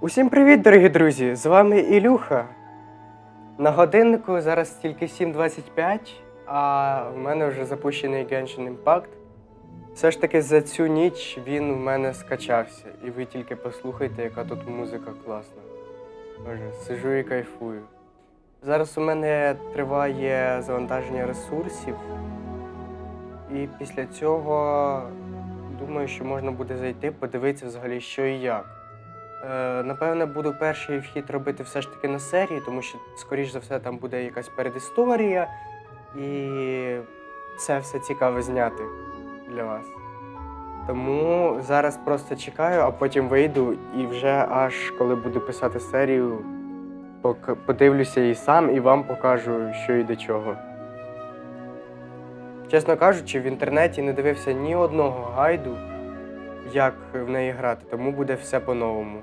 Усім привіт, дорогі друзі! З вами Ілюха. На годиннику зараз тільки 7.25, а в мене вже запущений Genshin Impact. Все ж таки за цю ніч він в мене скачався, і ви тільки послухайте, яка тут музика класна. Боже, сижу і кайфую. Зараз у мене триває завантаження ресурсів, і після цього думаю, що можна буде зайти, подивитися взагалі, що і як. Е, напевне, буду перший вхід робити все ж таки на серії, тому що, скоріш за все, там буде якась передісторія, і це все цікаво зняти для вас. Тому зараз просто чекаю, а потім вийду і вже аж коли буду писати серію, подивлюся і сам, і вам покажу, що і до чого. Чесно кажучи, в інтернеті не дивився ні одного гайду, як в неї грати, тому буде все по-новому.